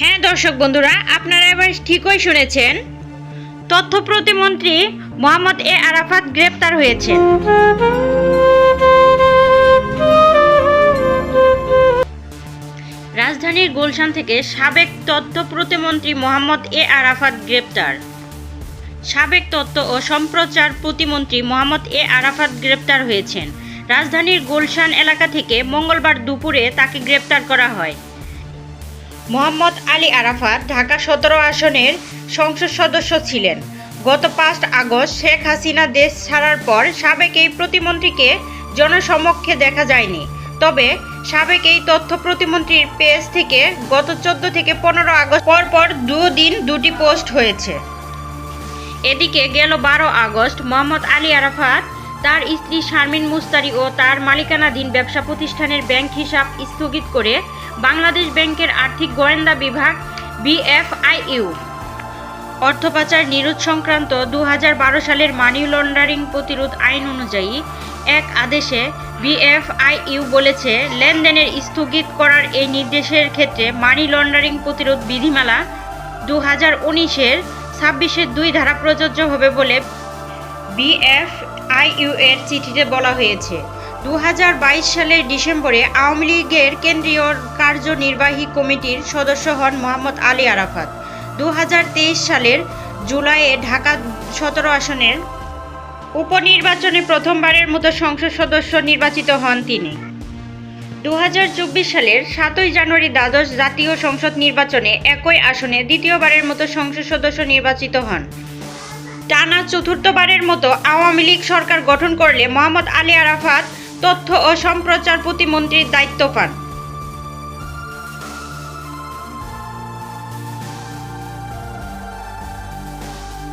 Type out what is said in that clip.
হ্যাঁ দর্শক বন্ধুরা, আপনারা এবার ঠিকই শুনেছেন। তথ্য প্রতিমন্ত্রী মোহাম্মদ এ আরাফাত গ্রেপ্তার হয়েছেন রাজধানীর গুলশান থেকে সাবেক তথ্য প্রতিমন্ত্রী মোহাম্মদ এ আরাফাত গ্রেপ্তার। সাবেক তথ্য ও সম্প্রচার প্রতিমন্ত্রী মোহাম্মদ এ আরাফাত গ্রেপ্তার হয়েছেন। রাজধানীর গুলশান এলাকা থেকে মঙ্গলবার দুপুরে তাকে গ্রেপ্তার করা হয়। মোহাম্মদ আলী আরাফাত ঢাকা সতেরো আসনের সংসদ সদস্য ছিলেন। গত পাঁচ আগস্ট শেখ হাসিনা দেশ ছাড়ার পর সাবেক এই প্রতিমন্ত্রীকে জনসমক্ষে দেখা যায়নি। তবে সাবেক এই তথ্য প্রতিমন্ত্রীর পেজ থেকে গত চোদ্দ থেকে পনেরো আগস্ট পর পর দুদিন দুটি পোস্ট হয়েছে। এদিকে গেল বারো আগস্ট, মোহাম্মদ আলী আরাফাত তার স্ত্রী শারমিন মুস্তারি ও তার মালিকানাধীন ব্যবসা প্রতিষ্ঠানের ব্যাংক হিসাব স্থগিত করে বাংলাদেশ ব্যাংকের আর্থিক গোয়েন্দা বিভাগ, বিএফআইইউ। অর্থ পাচার নিরোধ সংক্রান্ত দু হাজার বারো সালের মানি লন্ডারিং প্রতিরোধ আইন অনুযায়ী এক আদেশে বিএফআইইউ বলেছে, লেনদেনের স্থগিত করার এই নির্দেশের ক্ষেত্রে মানি লন্ডারিং প্রতিরোধ বিধিমালা দু হাজার উনিশের ছাব্বিশের দুই ধারা প্রযোজ্য হবে বলে বিএফআইইউ এর চিঠিতে বলা হয়েছে। দু হাজার বাইশ সালের ডিসেম্বরে আওয়ামী লীগের কেন্দ্রীয় কার্যনির্বাহী কমিটির সদস্য হন মোহাম্মদ আলী আরাফাত। দু হাজার তেইশ সালের জুলাইয়ে ঢাকা সতেরো আসনের উপনির্বাচনে প্রথমবারের মতো সংসদ সদস্য নির্বাচিত হন তিনি। দু হাজার চব্বিশ সালের সাতই জানুয়ারি দ্বাদশ জাতীয় সংসদ নির্বাচনে একই আসনে দ্বিতীয়বারের মতো সংসদ সদস্য নির্বাচিত হন। টানা চতুর্থবারের মতো আওয়ামী লীগ সরকার গঠন করলে মোহাম্মদ আলী আরাফাত তথ্য ও সম্প্রচার প্রতিমন্ত্রীর দায়িত্ব পান।